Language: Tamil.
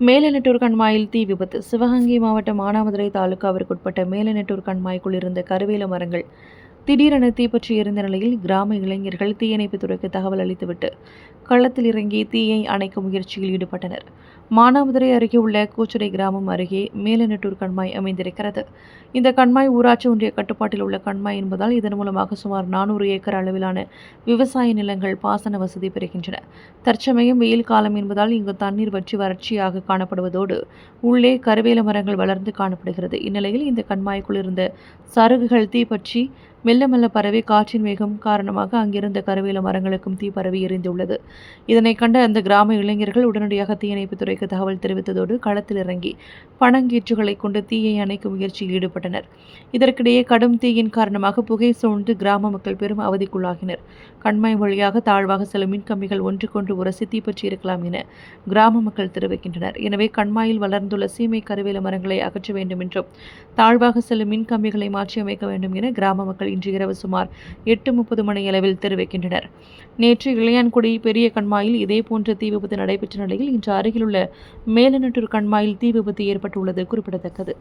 மேலநெட்டூர் கண்மாயில் தீ விபத்து. சிவகங்கை மாவட்டம் மானாமதுரை தாலுகாவிற்குட்பட்ட மேலநெட்டூர் கண்மாய்க்குள் இருந்த கருவேல மரங்கள் திடீரென தீப்பற்றி எரிந்த நிலையில் கிராம இளைஞர்கள் தீயணைப்பு துறைக்கு தகவல் அளித்துவிட்டு களத்தில் இறங்கி தீயை அணைக்கும் முயற்சியில் ஈடுபட்டனர். மானாமதுரை அருகே உள்ள கூச்சடை கிராமம் அருகே மேலநெட்டூர் கண்மாய் அமைந்திருக்கிறது. இந்த கண்மாய் ஊராட்சி ஒன்றிய கட்டுப்பாட்டில் உள்ள கண்மாய் என்பதால் இதன் மூலமாக சுமார் நானூறு ஏக்கர் அளவிலான விவசாய நிலங்கள் பாசன வசதி பெறுகின்றன. தற்சமயம் வெயில் காலம் என்பதால் இங்கு தண்ணீர் வற்றி வறட்சியாக காணப்படுவதோடு உள்ளே கருவேல மரங்கள் வளர்ந்து காணப்படுகிறது. இந்நிலையில் இந்த கண்மாய்க்குள் இருந்த சருகுகள் தீப்பற்றி மெல்ல மெல்ல பரவி காற்றின் வேகம் காரணமாக அங்கிருந்த கருவேல மரங்களுக்கும் தீ பரவி எரிந்துள்ளது. இதனை கண்ட அந்த கிராம இளைஞர்கள் உடனடியாக தீயணைப்புத் துறைக்கு தகவல் தெரிவித்ததோடு களத்தில் இறங்கி பணங்கீற்றுகளை கொண்டு தீயை அணைக்கும் முயற்சியில் ஈடுபட்டனர். இதற்கிடையே கடும் தீயின் காரணமாக புகை சூழ்ந்து கிராம மக்கள் பெரும் அவதிக்குள்ளாகினர். கண்மாய் வழியாக தாழ்வாக சில மின்கம்பிகள் ஒன்றுக்கொன்று உரசி தீப்பற்றி இருக்கலாம் என கிராம மக்கள் தெரிவிக்கின்றனர். எனவே கண்மாயில் வளர்ந்துள்ள சீமை கருவேல மரங்களை அகற்ற வேண்டும் என்றும் தாழ்வாக சில மின்கம்பிகளை மாற்றியமைக்க வேண்டும் என கிராம மக்கள் இன்று இரவு சுமார் எட்டு முப்பது மணியளவில் தெரிவிக்கின்றனர். நேற்று இளையான்குடி பெரிய கண்மாயில் இதேபோன்ற தீ விபத்து நடைபெற்ற நிலையில் இன்று அருகிலுள்ள மேலநட்டூர் கண்மாயில் தீ விபத்து ஏற்பட்டுள்ளது குறிப்பிடத்தக்கது.